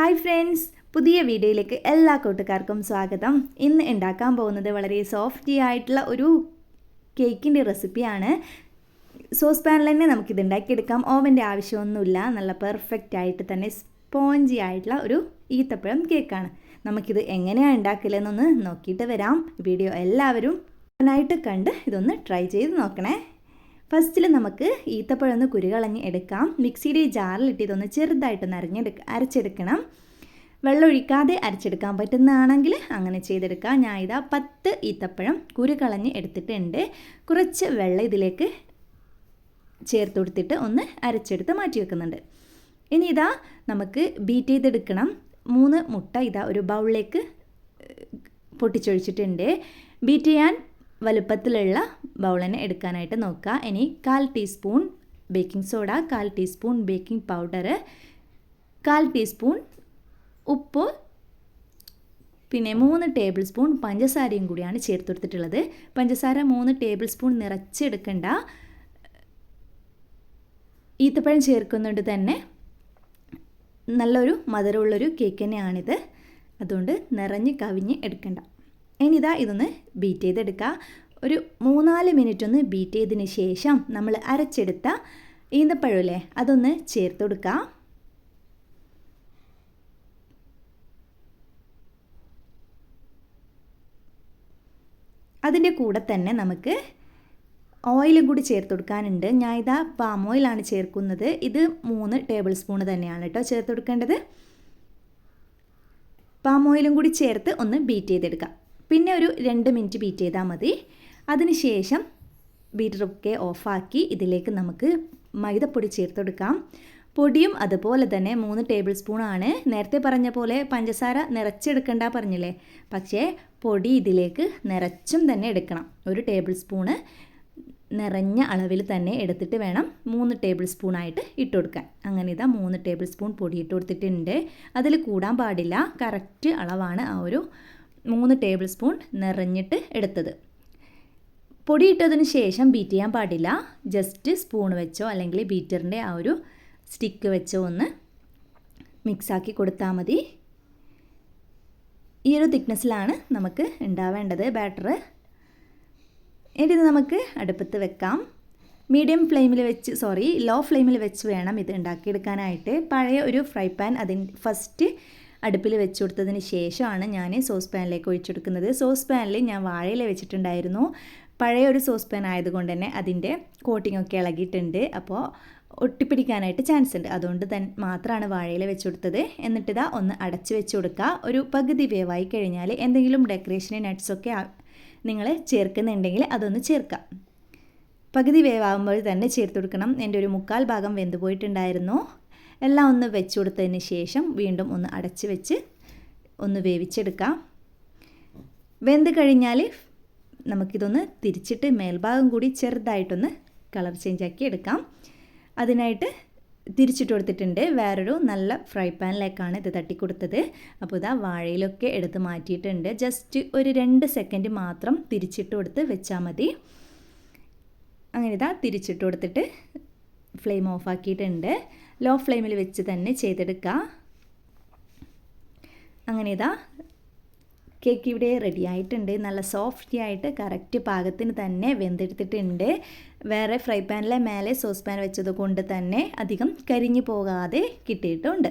Hi friends പുതിയ വീഡിയോയിലേക്ക് എല്ലാ കൂട്ടുകാർക്കും സ്വാഗതം. ഇന്ന് ഉണ്ടാക്കാൻ പോകുന്നത് വളരെ സോഫ്റ്റി ആയിട്ടുള്ള ഒരു കേക്കിന്റെ റെസിപ്പിയാണ്. സോസ് പാനിൽ തന്നെ നമുക്കിത് ഉണ്ടാക്കിയെടുക്കാം. ഓവന്റെ ആവശ്യമൊന്നുമില്ല. നല്ല പെർഫെക്റ്റ് ആയിട്ട് തന്നെ സ്പോഞ്ചി ആയിട്ടുള്ള ഒരു ഈത്തപ്പഴം കേക്കാണ്. നമുക്കിത് എങ്ങനെയാണ് ഉണ്ടാക്കലെന്നൊന്ന് നോക്കിയിട്ട് വരാം. വീഡിയോ എല്ലാവരും നന്നായിട്ട് കണ്ട് ഇതൊന്ന് ട്രൈ ചെയ്ത് നോക്കണേ. ഫസ്റ്റിൽ നമുക്ക് ഈത്തപ്പഴം ഒന്ന് കുരുകളഞ്ഞ് എടുക്കാം. മിക്സിയുടെ ജാറിലിട്ട് ഇതൊന്ന് ചെറുതായിട്ടൊന്ന് അരിഞ്ഞെടുക്ക അരച്ചെടുക്കണം. വെള്ളമൊഴിക്കാതെ അരച്ചെടുക്കാൻ പറ്റുന്നതാണെങ്കിൽ അങ്ങനെ ചെയ്തെടുക്കാം. ഞാൻ ഇതാ പത്ത് ഈത്തപ്പഴം കുരുകളഞ്ഞ് എടുത്തിട്ടുണ്ട്. കുറച്ച് വെള്ളം ഇതിലേക്ക് ചേർത്ത് കൊടുത്തിട്ട് ഒന്ന് അരച്ചെടുത്ത് മാറ്റി വെക്കുന്നുണ്ട്. ഇനി ഇതാ നമുക്ക് ബീറ്റ് ചെയ്തെടുക്കണം. മൂന്ന് മുട്ട ഇതാ ഒരു ബൗളിലേക്ക് പൊട്ടിച്ചൊഴിച്ചിട്ടുണ്ട്. ബീറ്റ് ചെയ്യാൻ വലുപ്പത്തിലുള്ള തന്നെ എടുക്കാനായിട്ട് നോക്കുക. ഇനി കാൽ ടീസ്പൂൺ ബേക്കിംഗ് സോഡ കാൽ ടീസ്പൂൺ ബേക്കിംഗ് പൗഡർ കാൽ ടീസ്പൂൺ ഉപ്പ് പിന്നെ മൂന്ന് ടേബിൾ സ്പൂൺ പഞ്ചസാരയും കൂടിയാണ് ചേർത്ത് കൊടുത്തിട്ടുള്ളത്. പഞ്ചസാര മൂന്ന് ടേബിൾ സ്പൂൺ നിറച്ചെടുക്കണ്ട. ഈത്തപ്പഴം ചേർക്കുന്നുണ്ട് തന്നെ നല്ലൊരു മധുരമുള്ളൊരു കേക്ക് തന്നെയാണിത്. അതുകൊണ്ട് നിറഞ്ഞ് കവിഞ്ഞ് എടുക്കണ്ട. ഇനിതാ ഇതൊന്ന് ബീറ്റ് ചെയ്തെടുക്കുക. ഒരു മൂന്നാൽ മിനിറ്റ് ഒന്ന് ബീറ്റ് ചെയ്തതിന് ശേഷം നമ്മൾ അരച്ചെടുത്ത ഈന്തപ്പഴമില്ലേ അതൊന്ന് ചേർത്ത് കൊടുക്കാം. അതിന്റെ കൂടെ തന്നെ നമുക്ക് ഓയിലും കൂടി ചേർത്ത് കൊടുക്കാനുണ്ട്. ഞാൻ ഇതാ പാം ഓയിലാണ് ചേർക്കുന്നത്. ഇത് മൂന്ന് ടേബിൾ സ്പൂൺ തന്നെയാണ് കേട്ടോ ചേർത്ത് കൊടുക്കേണ്ടത്. പാം ഓയിലും കൂടി ചേർത്ത് ഒന്ന് ബീറ്റ് ചെയ്തെടുക്കാം. പിന്നെ ഒരു രണ്ട് മിനിറ്റ് ബീറ്റ് ചെയ്താൽ മതി. അതിനുശേഷം ബീറ്ററൊക്കെ ഓഫാക്കി ഇതിലേക്ക് നമുക്ക് മൈദപ്പൊടി ചേർത്തെടുക്കാം. പൊടിയും അതുപോലെ തന്നെ മൂന്ന് ടേബിൾ സ്പൂണാണ് നേരത്തെ പറഞ്ഞ പോലെ പഞ്ചസാര നിറച്ചെടുക്കണ്ട പറഞ്ഞില്ലേ? പക്ഷേ പൊടി ഇതിലേക്ക് നിറച്ചും തന്നെ എടുക്കണം. ഒരു ടേബിൾ സ്പൂണ് നിറഞ്ഞ അളവിൽ തന്നെ എടുത്തിട്ട് വേണം മൂന്ന് ടേബിൾ സ്പൂണായിട്ട് ഇട്ട് കൊടുക്കാൻ. അങ്ങനെ ഇതാ മൂന്ന് ടേബിൾ സ്പൂൺ പൊടി ഇട്ട് കൊടുത്തിട്ടുണ്ട്. അതിൽ കൂടാൻ പാടില്ല. കറക്റ്റ് അളവാണ് ആ ഒരു മൂന്ന് ടേബിൾ സ്പൂൺ നിറഞ്ഞിട്ട് എടുത്തത്. പൊടി ഇട്ടതിന് ശേഷം ബീറ്റ് ചെയ്യാൻ പാടില്ല. ജസ്റ്റ് സ്പൂൺ വെച്ചോ അല്ലെങ്കിൽ ബീറ്ററിന്റെ ആ ഒരു സ്റ്റിക്ക് വെച്ചോ ഒന്ന് മിക്സാക്കി കൊടുത്താൽ മതി. ഈ ഒരു തിക്നെസ്സിലാണ് നമുക്ക് ഉണ്ടാവേണ്ടത് ബാറ്റർ ഇനി ഇത് നമുക്ക് അടുപ്പത്ത് വെക്കാം. മീഡിയം ഫ്ലെയിമിൽ വെച്ച് സോറി ലോ ഫ്ലെയിമിൽ വെച്ച് വേണം ഇത് ഉണ്ടാക്കിയെടുക്കാനായിട്ട്. പഴയ ഒരു ഫ്രൈ പാൻ അതിൻ ഫസ്റ്റ് അടുപ്പിൽ വെച്ച് കൊടുത്തതിന് ശേഷമാണ് ഞാൻ സോസ് പാനിലേക്ക് ഒഴിച്ചെടുക്കുന്നത്. സോസ് പാനിൽ ഞാൻ വാഴയില വെച്ചിട്ടുണ്ടായിരുന്നു. പഴയ ഒരു സോസ് പാൻ ആയതുകൊണ്ട് തന്നെ അതിന്റെ കോട്ടിംഗ് ഒക്കെ ഇളകിയിട്ടുണ്ട്. അപ്പോൾ ഒട്ടിപ്പിടിക്കാനായിട്ട് ചാൻസ് ഉണ്ട്. അതുകൊണ്ട് തന്നെ മാത്രമാണ് വാഴയിൽ വെച്ച് കൊടുത്തത് എന്നിട്ടിതാ ഒന്ന് അടച്ച് വെച്ച് കൊടുക്കുക ഒരു പകുതി വേവായി കഴിഞ്ഞാൽ എന്തെങ്കിലും ഡെക്കറേഷന് നട്ട്സൊക്കെ നിങ്ങൾ ചേർക്കുന്നുണ്ടെങ്കിൽ അതൊന്ന് ചേർക്കാം. പകുതി വേവാകുമ്പോൾ തന്നെ ചേർത്ത് കൊടുക്കണം. എന്റെ ഒരു മുക്കാൽ ഭാഗം വെന്ത് പോയിട്ടുണ്ടായിരുന്നു. എല്ലാം ഒന്ന് വെച്ച് കൊടുത്തതിന് ശേഷം വീണ്ടും ഒന്ന് അടച്ച് വെച്ച് ഒന്ന് വേവിച്ചെടുക്കാം. വെന്ത് കഴിഞ്ഞാൽ നമുക്കിതൊന്ന് തിരിച്ചിട്ട് മേൽഭാഗം കൂടി ചെറുതായിട്ടൊന്ന് കളർ ചേഞ്ച് ആക്കി എടുക്കാം. അതിനായിട്ട് തിരിച്ചിട്ട് കൊടുത്തിട്ടുണ്ട്. വേറൊരു നല്ല ഫ്രൈ പാനിലേക്കാണ് ഇത് തട്ടിക്കൊടുത്തത്. അപ്പോൾ ഇതാ വാഴയിലൊക്കെ എടുത്ത് മാറ്റിയിട്ടുണ്ട്. ജസ്റ്റ് ഒരു രണ്ട് സെക്കൻഡ് മാത്രം തിരിച്ചിട്ട് കൊടുത്ത് വെച്ചാൽ മതി. അങ്ങനെ ഇതാ തിരിച്ചിട്ട് കൊടുത്തിട്ട് ഫ്ലെയിം ഓഫ് ആക്കിയിട്ടുണ്ട്. ലോ ഫ്ലെയിമിൽ വെച്ച് തന്നെ ചെയ്തെടുക്കുക അങ്ങനെ ഇതാ കേക്ക് ഇവിടെ റെഡി ആയിട്ടുണ്ട്. നല്ല സോഫ്റ്റി ആയിട്ട് കറക്റ്റ് പാകത്തിന് തന്നെ വെന്തെടുത്തിട്ടുണ്ട്. വേറെ ഫ്രൈ പാനിലെ മേലെ സോസ് പാൻ വെച്ചത് കൊണ്ട് തന്നെ അധികം കരിഞ്ഞു പോകാതെ കിട്ടിയിട്ടുണ്ട്.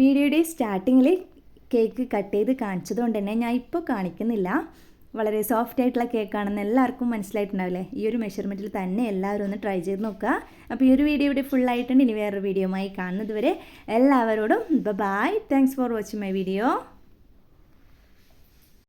വീഡിയോയുടെ സ്റ്റാർട്ടിങ്ങിൽ കേക്ക് കട്ട് ചെയ്ത് കാണിച്ചതുകൊണ്ട് തന്നെ ഞാൻ ഇപ്പോൾ കാണിക്കുന്നില്ല. വളരെ സോഫ്റ്റ് ആയിട്ടുള്ള കേക്കാണെന്ന് എല്ലാവർക്കും മനസ്സിലായിട്ടുണ്ടാവില്ലേ? ഈ ഒരു മെഷർമെന്റിൽ തന്നെ എല്ലാവരും ഒന്ന് ട്രൈ ചെയ്ത് നോക്കുക. അപ്പോൾ ഈ ഒരു വീഡിയോ ഇവിടെ ഫുൾ ആയിട്ടുണ്ട്. ഇനി വേറൊരു വീഡിയോയുമായി കാണുന്നത് വരെ എല്ലാവരോടും bye thanks for watching my video